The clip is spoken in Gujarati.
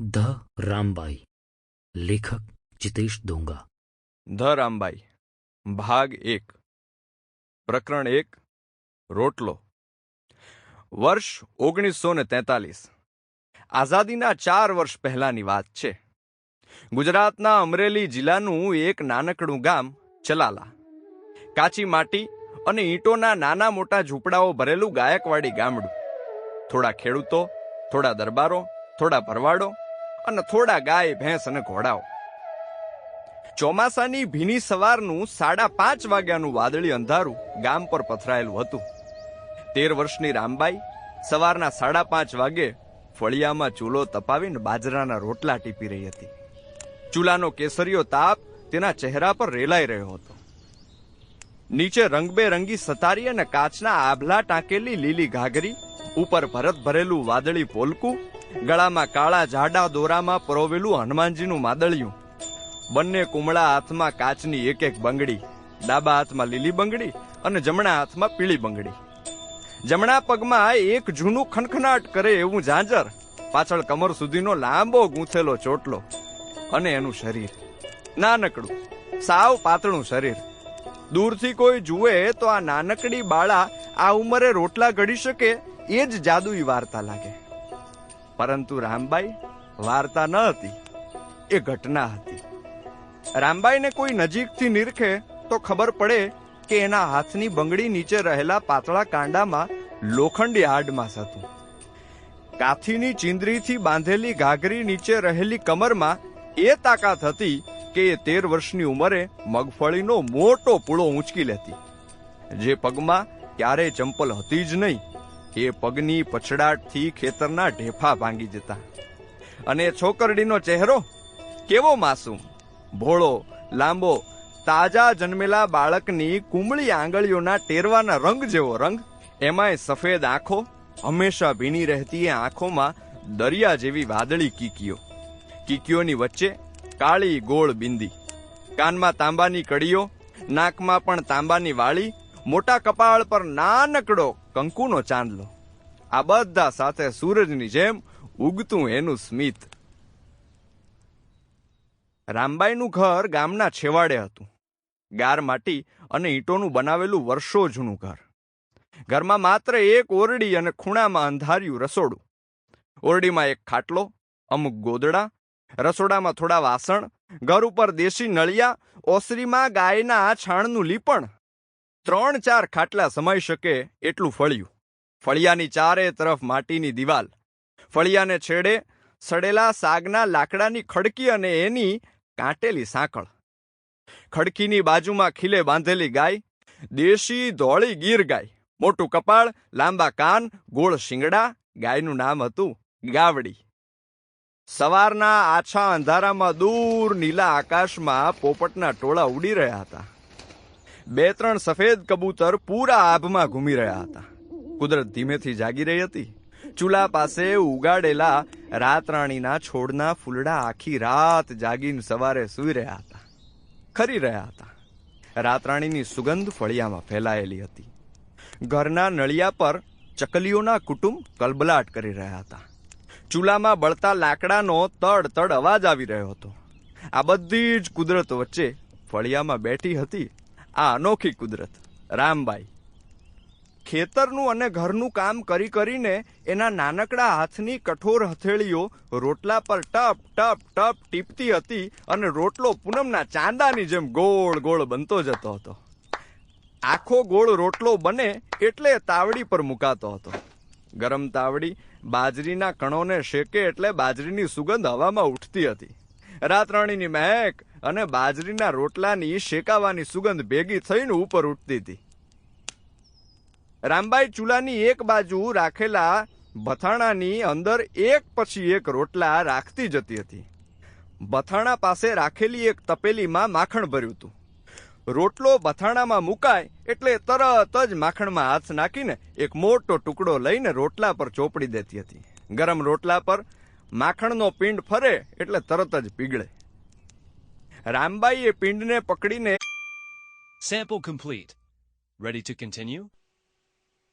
ધ રામબાઈ લેખક જીતેશ ડોંગા ધ રામબાઈ ભાગ એક પ્રકરણ એક રોટલો વર્ષ ઓગણીસો ને તેતાલીસ આઝાદીના ચાર વર્ષ પહેલાની વાત છે। ગુજરાતના અમરેલી જિલ્લાનું એક નાનકડું ગામ, ચલાલા। કાચી માટી અને ઈંટોના નાના મોટા ઝૂંપડાઓ ભરેલું ગાયકવાડી ગામડું। થોડા ખેડૂતો, થોડા દરબારો, થોડા ભરવાડો અને થોડા ગાય, ભેંસ અને ઘોડાઓ. ચોમાસાની ભીની સવારનું સાડા પાંચ વાગ્યાનું વાદળી અંધારું ગામ પર પથરાયેલું હતું. તેર વર્ષની રામબાઈ સવારના સાડા પાંચ વાગે ફળિયામાં ચૂલો તપાવીને બાજરાના રોટલા ટીપી રહી હતી. ચૂલાનો કેસરીયો તાપ તેના ચહેરા પર રેલાઈ રહ્યો હતો. નીચે રંગબેરંગી સતારી અને કાચના આભલા ટાંકેલી લીલી ઘાઘરી, ઉપર ભરત ભરેલું વાદળી પોલકું ગળામાં કાળા જાડા દોરામાં પરોવેલું હનુમાનજીનું માદળિયું. બંને કુમળા હાથમાં કાચની એક એક બંગડી, ડાબા હાથમાં લીલી બંગડી અને જમણા હાથમાં પીળી બંગડી. જમણા પગમાં એક જૂનું ખનખનાટ કરે એવું ઝાંઝર. પાછળ કમર સુધીનો લાંબો ગૂંથેલો ચોટલો અને એનું શરીર. નાનકડું, સાવ પાતળું શરીર. દૂરથી કોઈ જુએ તો આ નાનકડી બાળા આ ઉંમરે રોટલા ઘડી શકે, એ જ જાદુઈ વાર્તા લાગે. પરંતુ રામબાઈ વાર્તા ન હતી. એ ઘટના હતી. રામબાઈને કોઈ નજીકથી નિરખે તો ખબર પડે કે એના હાથની બંગડી નીચે રહેલા પાતળા કાંડામાં લોખંડી હાડમાસ હતું કાથીની ચીંદરીથી બાંધેલી ઘાઘરી નીચે રહેલી કમરમાં એ તાકાત હતી કે એ તેર વર્ષની ઉંમરે મગફળીનો મોટો પૂળો ઊંચકી લેતી. જે પગમાં ક્યારેય ચંપલ હતી જ નહીં. એ પગની પછડાટથી ખેતરના ઢેફા ભાંગી જતા. અને છોકરડીનો ચહેરો કેવો માસૂમ? ભોળો, લાંબો, તાજા જન્મેલા બાળકની કુમળી આંગળીઓના ટેરવાના રંગ જેવો રંગ, એમાંય સફેદ આંખો, હંમેશા ભીની રહેતી એ આંખોમાં દરિયા જેવી વાદળી કીકીઓ. કીકીઓની વચ્ચે કાળી ગોળ બિંદી. કાનમાં તાંબાની કડીઓ, નાકમાં પણ તાંબાની વાળી મોટા કપાળ પર નાનકડો કંકુનો ચાંદલો. આ બધા સાથે સૂરજની જેમ ઉગતું એનું સ્મિત. રામબાઈનું ઘર ગામના છેવાડે હતું. ગાર માટી અને ઈંટોનું બનાવેલું વર્ષો જૂનું ઘર. ઘરમાં માત્ર એક ઓરડી અને ખૂણામાં અંધાર્યું રસોડું. ઓરડીમાં એક ખાટલો, અમુક ગોદડા, રસોડામાં થોડા વાસણ, ઘર ઉપર દેશી નળિયા, ઓસરીમાં ગાયના છાણનું લીપણ ત્રણ ચાર ખાટલા સમાઈ શકે એટલું ફળિયું. ફળિયાની ચારે તરફ માટીની દિવાલ. ફળિયાને છેડે સડેલા સાગના લાકડાની ખડકી અને એની કાંટેલી સાંકળ. ખડકીની બાજુમાં ખીલે બાંધેલી ગાય, દેશી ધોળી ગીર ગાય, મોટું કપાળ, લાંબા કાન, ગોળ શિંગડા, ગાયનું નામ હતું ગાવડી. સવારના આછા અંધારામાં દૂર નીલા આકાશમાં પોપટના ટોળા ઉડી રહ્યા હતા. બે ત્રણ સફેદ કબૂતર પૂરા આભમાં ઘૂમી રહ્યા હતા. કુદરત ધીમેથી જાગી રહી હતી. ચૂલા પાસે ઉગાડેલા રાતરાણીના છોડના ફૂલડા આખી રાત જાગીને સવારે સૂઈ રહ્યા હતા. ખરી રહ્યા હતા. રાતરાણીની સુગંધ ફળિયામાં ફેલાયેલી હતી. ઘરના નળિયા પર ચકલીઓના કુટુંબ કલબલાટ કરી રહ્યા હતા. ચૂલામાં બળતા લાકડાનો તડ તડ અવાજ આવી રહ્યો હતો. આ બધી જ કુદરત વચ્ચે ફળિયામાં બેઠી હતી આ અનોખી કુદરત. રામબાઈ. ખેતરનું અને ઘરનું કામ કરી કરીને એના નાનકડા હાથની કઠોર હથેળીઓ રોટલા પર ટપ ટપ ટપ ટીપતી હતી અને રોટલો પૂનમના ચાંદાની જેમ ગોળ ગોળ બનતો જતો હતો. આખો ગોળ રોટલો બને એટલે તાવડી પર મુકાતો હતો. ગરમ તાવડી બાજરીના કણોને શેકે એટલે બાજરીની સુગંધ હવામાં ઉઠતી હતી. રાતરાણીની મહેક અને બાજરીના રોટલાની શેકાવાની સુગંધ ભેગી થઈને ઉપર ઉઠતી હતી. રામબાઈ ચૂલાની એક બાજુ રાખેલા ભથાણાની અંદર એક પછી એક રોટલા રાખતી જતી હતી. ભથાણા પાસે રાખેલી એક તપેલીમાં માખણ ભર્યું હતું. રોટલો બથાણામાં મુકાય એટલે તરત જ માખણમાં હાથ નાખીને એક મોટો ટુકડો લઈને રોટલા પર ચોપડી દેતી હતી. ગરમ રોટલા પર માખણનો પિંડ ફરે એટલે તરત જ પીગળે રામબાઈ એ પિંડને પકડીને Sample complete. Ready to continue?